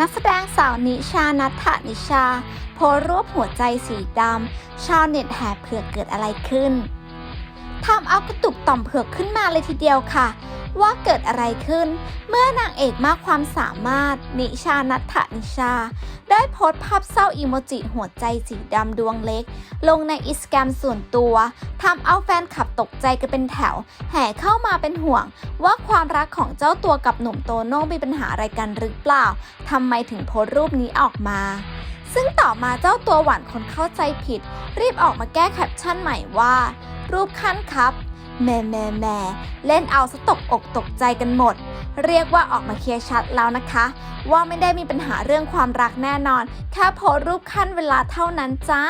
นักแสดงสาวนิชานัทนิชา โพสรูปหัวใจสีดำ ชาวเน็ตแห่เผือกเกิดอะไรขึ้นทำเอากระตุกต่อมเผือกขึ้นมาเลยทีเดียวค่ะ ว่าเกิดอะไรขึ้น เมื่อนางเอกมากความสามารถ นิชานัทนิชา ได้โพสต์ภาพเศร้าอีโมจิหัวใจสีดำดวงเล็ก ลงในอิสแกรมส่วนตัวทำเอาแฟนคลับตกใจกันเป็นแถว แห่เข้ามาเป็นห่วง ว่าความรักของเจ้าตัวกับหนุ่มโตโน่มีปัญหาอะไรกันหรือเปล่าทำไมถึงโพสต์รูปนี้ออกมาซึ่งต่อมาเจ้าตัวหวานคนเข้าใจผิด รีบออกมาแก้แคปชั่นใหม่ว่า รูปขั้นครับแหม่แหม่แหม่เล่นเอาสะตกอกตกใจกันหมด เรียกว่าออกมาเคลียร์ชัดแล้วนะคะ ว่าไม่ได้มีปัญหาเรื่องความรักแน่นอน แค่โพสรูปขั้นเวลาเท่านั้นจ้า